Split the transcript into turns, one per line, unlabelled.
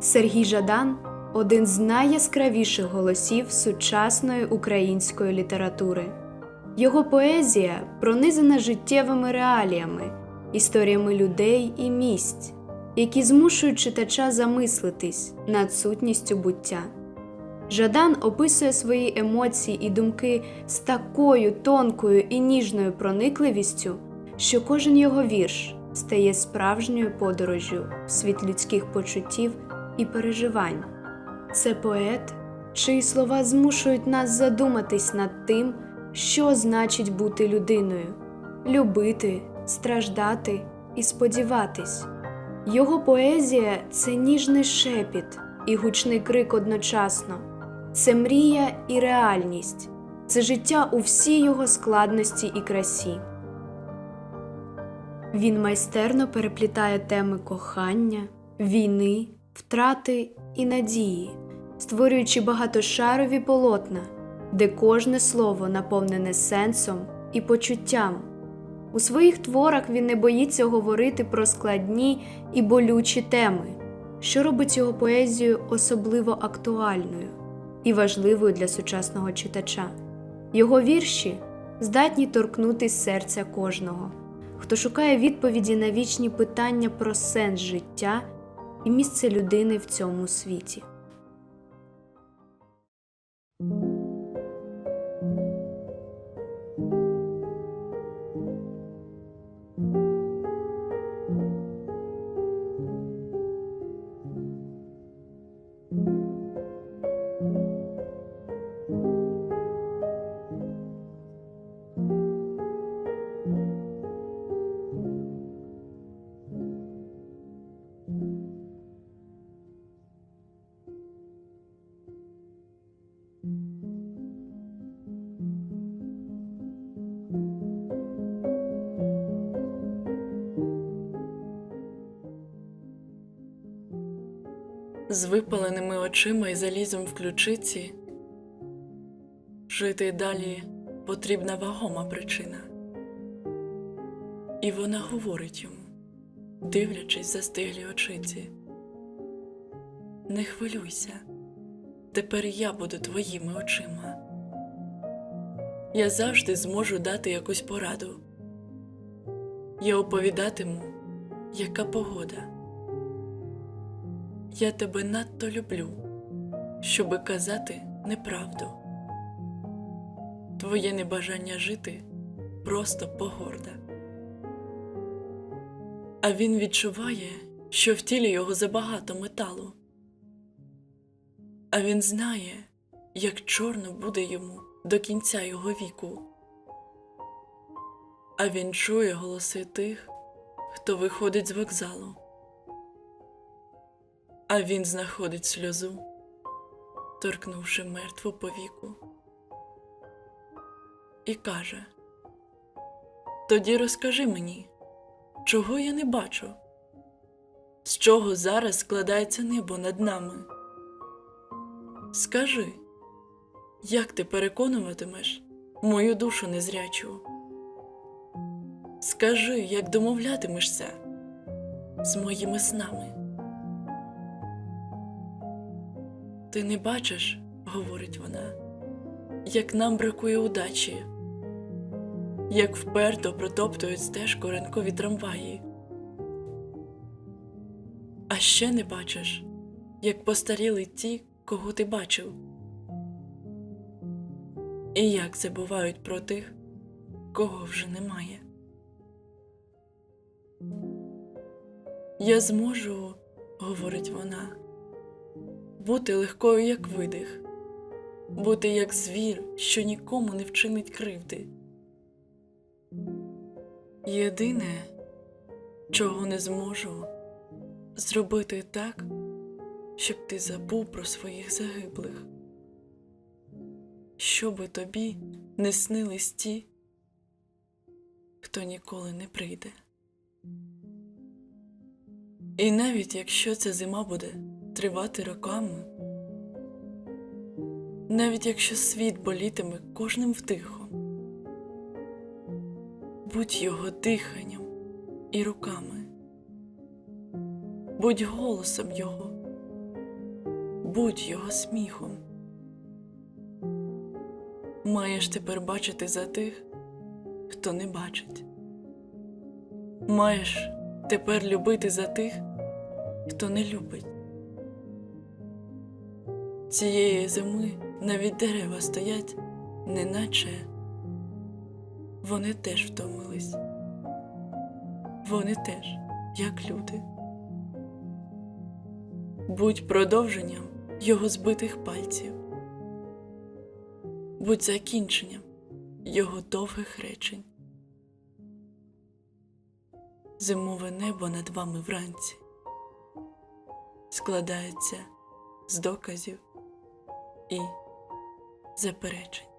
Сергій Жадан один з найяскравіших голосів сучасної української літератури. Його поезія пронизана життєвими реаліями, історіями людей і місць, які змушують читача замислитись над сутністю буття. Жадан описує свої емоції і думки з такою тонкою і ніжною проникливістю, що кожен його вірш стає справжньою подорожю в світ людських почуттів і переживань. Це поет, чиї слова змушують нас задуматись над тим, що значить бути людиною, любити, страждати і сподіватись. Його поезія це ніжний шепіт і гучний крик одночасно, це мрія і реальність, це життя у всій його складності і красі. Він майстерно переплітає теми кохання, війни, втрати і надії, створюючи багатошарові полотна, де кожне слово наповнене сенсом і почуттям. У своїх творах він не боїться говорити про складні і болючі теми, що робить його поезію особливо актуальною і важливою для сучасного читача. Його вірші здатні торкнути серця кожного, хто шукає відповіді на вічні питання про сенс життя і місце людини в цьому світі.
З випаленими очима і залізом в ключиці. Жити далі потрібна вагома причина. І вона говорить йому, дивлячись застиглі очиці. Не хвилюйся, тепер я буду твоїми очима. Я завжди зможу дати якусь пораду. Я оповідатиму, яка погода. Я тебе надто люблю, щоби казати неправду. Твоє небажання жити просто погорда. А він відчуває, що в тілі його забагато металу. А він знає, як чорно буде йому до кінця його віку. А він чує голоси тих, хто виходить з вокзалу а він знаходить сльозу, торкнувши мертву повіку, і каже: Тоді розкажи мені, чого я не бачу, з чого зараз складається небо над нами. Скажи, як ти переконуватимеш мою душу незрячу? Скажи, як домовлятимешся з моїми снами. Ти не бачиш, говорить вона, як нам бракує удачі, як вперто протоптують стежку ранкові трамваї. А ще не бачиш, як постаріли ті, кого ти бачив. І як забувають про тих, кого вже немає. Я зможу, говорить вона бути легкою, як видих, бути як звір, що нікому не вчинить кривди. Єдине, чого не зможу, зробити так, щоб ти забув про своїх загиблих, щоби тобі не снились ті, хто ніколи не прийде. І навіть якщо ця зима буде тривати роками, навіть якщо світ болітиме кожним вдихом, будь його диханням і руками, будь голосом його будь його сміхом. Маєш тепер бачити за тих, хто не бачить. Маєш тепер любити за тих, хто не любить. Цієї зими навіть дерева стоять, неначе вони теж втомились. Вони теж, як люди. Будь продовженням його збитих пальців, будь закінченням його довгих речень. Зимове небо над вами вранці складається з доказів і заперечень.